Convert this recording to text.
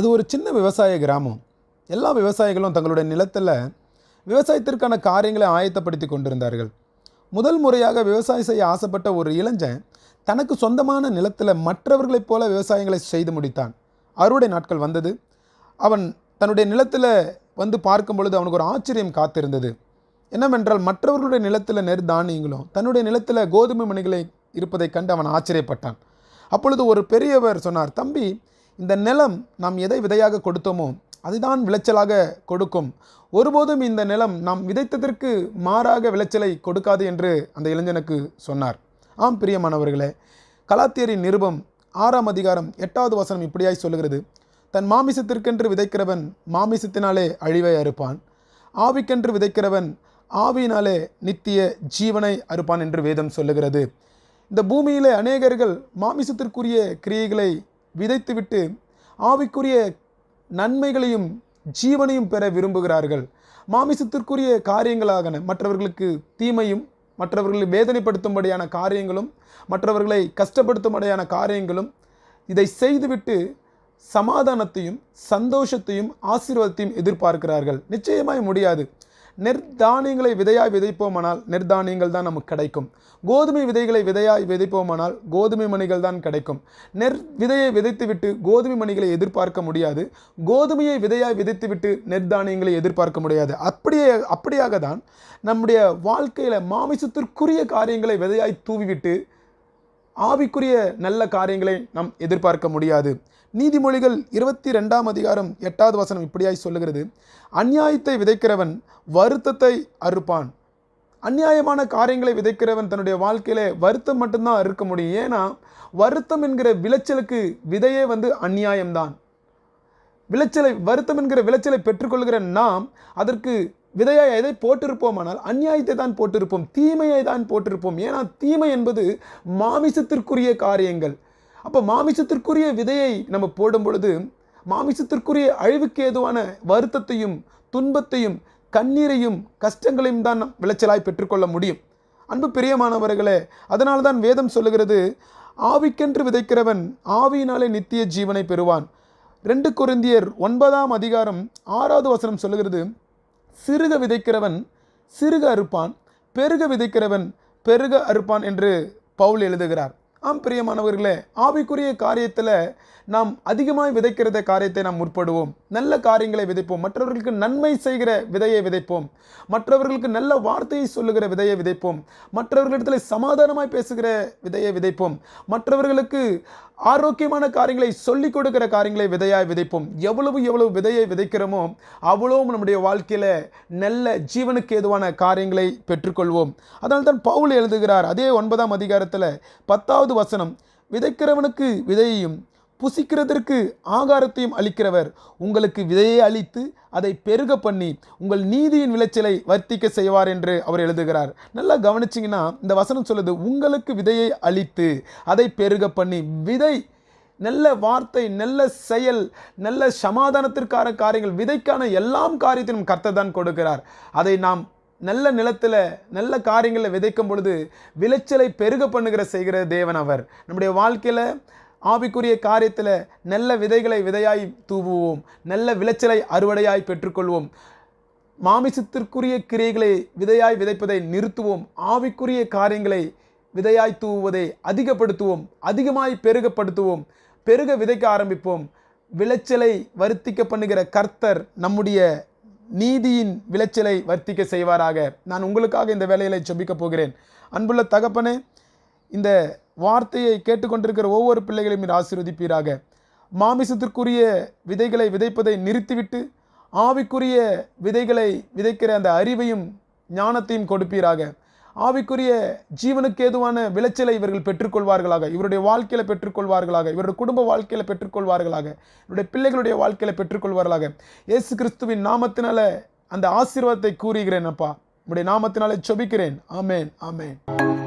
அது ஒரு சின்ன விவசாய கிராமம். எல்லா விவசாயிகளும் தங்களுடைய நிலத்தில் விவசாயத்திற்கான காரியங்களை ஆயத்தப்படுத்தி கொண்டிருந்தார்கள். முதல் முறையாக விவசாயம் செய்ய ஆசைப்பட்ட ஒரு இளைஞன் தனக்கு சொந்தமான நிலத்தில் மற்றவர்களைப் போல விவசாயங்களை செய்து முடித்தான். அறுவடை நாட்கள் வந்தது. அவன் தன்னுடைய நிலத்தில் வந்து பார்க்கும் பொழுது அவனுக்கு ஒரு ஆச்சரியம் காத்திருந்தது. என்னவென்றால் மற்றவர்களுடைய நிலத்தில் நெற் தானியங்களும் தன்னுடைய நிலத்தில் கோதுமை மணிகளை இருப்பதைக் கண்டு அவன் ஆச்சரியப்பட்டான். அப்பொழுது ஒரு பெரியவர் சொன்னார் தம்பி இந்த நிலம் நாம் எதை விதையாக கொடுத்தோமோ அதுதான் விளைச்சலாக கொடுக்கும். ஒருபோதும் இந்த நிலம் நாம் விதைத்ததற்கு மாறாக விளைச்சலை கொடுக்காது என்று அந்த இளைஞனுக்கு சொன்னார். ஆம் பிரியமானவர்களே கலாத்தியரின் நிருபம் ஆறாம் அதிகாரம் எட்டாவது வசனம் இப்படியாய் சொல்லுகிறது. தன் மாமிசத்திற்கென்று விதைக்கிறவன் மாமிசத்தினாலே அழிவை அறுப்பான். ஆவிக்கென்று விதைக்கிறவன் ஆவியினாலே நித்திய ஜீவனை அறுப்பான் என்று வேதம் சொல்லுகிறது. இந்த பூமியிலே அநேகர்கள் மாமிசத்திற்குரிய கிரியைகளை விதைத்துவிட்டு ஆவிக்குரிய நன்மைகளையும் ஜீவனையும் பெற விரும்புகிறார்கள். மாமிசத்திற்குரிய காரியங்களாகன மற்றவர்களுக்கு தீமையும் மற்றவர்களை வேதனைப்படுத்தும்படியான காரியங்களும் மற்றவர்களை கஷ்டப்படுத்தும்படியான காரியங்களும் இதை செய்துவிட்டு சமாதானத்தையும் சந்தோஷத்தையும் ஆசீர்வாதத்தையும் எதிர்பார்க்கிறார்கள். நிச்சயமாய் முடியாது. நெற்தானியங்களை விதையாய் விதைப்போமானால் நெற்தானியங்கள் தான் நமக்கு கிடைக்கும். கோதுமை விதைகளை விதையாய் விதைப்போமானால் கோதுமை மணிகள் தான் கிடைக்கும். நெற் விதையை விதைத்துவிட்டு கோதுமை மணிகளை எதிர்பார்க்க முடியாது. கோதுமையை விதையாய் விதைத்துவிட்டு நெற்தானியங்களை எதிர்பார்க்க முடியாது. அப்படியே அப்படியாக தான் நம்முடைய வாழ்க்கையில் மாமிசத்திற்குரிய காரியங்களை விதையாய் தூவிவிட்டு ஆவிக்குரிய நல்ல காரியங்களை நாம் எதிர்பார்க்க முடியாது. நீதிமொழிகள் இருபத்தி ரெண்டாம் அதிகாரம் எட்டாவது வசனம் இப்படியாய் சொல்லுகிறது. அந்நியாயத்தை விதைக்கிறவன் வருத்தத்தை அறுப்பான். அந்நியாயமான காரியங்களை விதைக்கிறவன் தன்னுடைய வாழ்க்கையில வருத்தம் மட்டும்தான் அறுக்க முடியும். ஏன்னா வருத்தம் என்கிற விளைச்சலுக்கு விதையே வந்து அநியாயம்தான் விளைச்சலை வருத்தம் என்கிற விளைச்சலை பெற்றுக்கொள்கிற நாம் அதற்கு விதையாய் எதை போட்டிருப்போமானால் அந்நியாயத்தை தான் போட்டிருப்போம் தீமையை தான் போட்டிருப்போம். ஏன்னா தீமை என்பது மாமிசத்திற்குரிய காரியங்கள். அப்போ மாமிசத்திற்குரிய விதையை நம்ம போடும் பொழுது மாமிசத்திற்குரிய அழிவுக்கு ஏதுவான வருத்தத்தையும் துன்பத்தையும் கண்ணீரையும் கஷ்டங்களையும் தான் விளைச்சலாய் பெற்றுக்கொள்ள முடியும். அன்பு பிரியமானவர்களே அதனால தான் வேதம் சொல்லுகிறது ஆவிக்கென்று விதைக்கிறவன் ஆவியினாலே நித்திய ஜீவனை பெறுவான். ரெண்டு குருந்தியர் ஒன்பதாம் அதிகாரம் ஆறாவது வசனம் சொல்லுகிறது சிறுக விதைக்கிறவன் சிறுக அறுப்பான் பெருக விதைக்கிறவன் பெருக அறுப்பான் என்று பவுல் எழுதுகிறார். ஆம் பிரியமானவர்களே ஆவிக்குரிய காரியத்தில் நாம் அதிகமாக விதைக்கிறத காரியத்தை நாம் முற்படுவோம். நல்ல காரியங்களை விதைப்போம். மற்றவர்களுக்கு நன்மை செய்கிற விதையை விதைப்போம். மற்றவர்களுக்கு நல்ல வார்த்தையை சொல்லுகிற விதையை விதைப்போம். மற்றவர்களிடத்தில் சமாதானமாய் பேசுகிற விதையை விதைப்போம். மற்றவர்களுக்கு ஆரோக்கியமான காரியங்களை சொல்லிக் கொடுக்கிற காரியங்களை விதையாய் விதைப்போம். எவ்வளவு எவ்வளவு விதையை விதைக்கிறோமோ அவ்வளவும் நம்முடைய வாழ்க்கையில நல்ல ஜீவனுக்கு ஏதுவான காரியங்களை பெற்றுக்கொள்வோம். அதனால் தான் பவுல் எழுதுகிறார் அதே ஒன்பதாம் அதிகாரத்தில் பத்தாவது வசனம் விதைக்கிறவனுக்கு விதையையும் புசிக்கிறதற்கு ஆகாரத்தையும் அளிக்கிறவர். உங்களுக்கு விதையை அளித்து அதை பெருக பண்ணி உங்கள் நீதியின் விளைச்சலை வர்த்திக்க செய்வார் என்று அவர் எழுதுகிறார். நல்லா கவனிச்சிங்கன்னா இந்த வசனம் சொல்லுது உங்களுக்கு விதையை அளித்து அதை பெருக பண்ணி விதை நல்ல வார்த்தை நல்ல செயல் நல்ல சமாதானத்திற்கான காரியங்கள் விதைக்கான எல்லாம் காரியத்திலும் கர்த்தர் தான் கொடுக்கிறார். அதை நாம் நல்ல நிலத்தில் நல்ல காரியங்களில் விதைக்கும் பொழுது விளைச்சலை பெருக பண்ணுகிற செய்கிற தேவன் அவர். நம்முடைய வாழ்க்கையில் ஆவிக்குரிய காரியத்தில் நல்ல விதைகளை விதையாய் தூவுவோம். நல்ல விளைச்சலை அறுவடையாய் பெற்றுக்கொள்வோம். மாமிசத்திற்குரிய கிரியைகளை விதையாய் விதைப்பதை நிறுத்துவோம். ஆவிக்குரிய காரியங்களை விதையாய் தூவுவதை அதிகப்படுத்துவோம். அதிகமாய் பெருகப்படுத்துவோம். பெருக விதைக்க ஆரம்பிப்போம். விளைச்சலை வருத்திக்க பண்ணுகிற கர்த்தர் நம்முடைய நீதியின் விளைச்சலை வர்த்திக்க செய்வாராக. நான் உங்களுக்காக இந்த வேலைகளை ஜெபிக்க போகிறேன். அன்புள்ள தகப்பனே இந்த வார்த்தையை கேட்டுக்கொண்டிருக்கிற ஒவ்வொரு பிள்ளைகளையும் நீர் ஆசீர்வதிப்பீராக. மாமிசத்திற்குரிய விதைகளை விதைப்பதை நிறுத்திவிட்டு ஆவிக்குரிய விதைகளை விதைக்கிற அந்த அறிவையும் ஞானத்தையும் கொடுப்பீராக. ஆவிக்குரிய ஜீவனுக்கு ஏதுவான விளைச்சலை இவர்கள் பெற்றுக்கொள்வார்களாக இவருடைய வாழ்க்கையில பெற்றுக்கொள்வார்களாக இவருடைய குடும்ப வாழ்க்கையில பெற்றுக்கொள்வார்களாக இவருடைய பிள்ளைகளுடைய வாழ்க்கையில பெற்றுக்கொள்வார்களாக. இயேசு கிறிஸ்துவின் நாமத்தினால அந்த ஆசீர்வாதத்தை கூறுகிறேன் அப்பா. உடைய நாமத்தினாலே சொபிக்கிறேன் ஆமேன். ஆமேன்.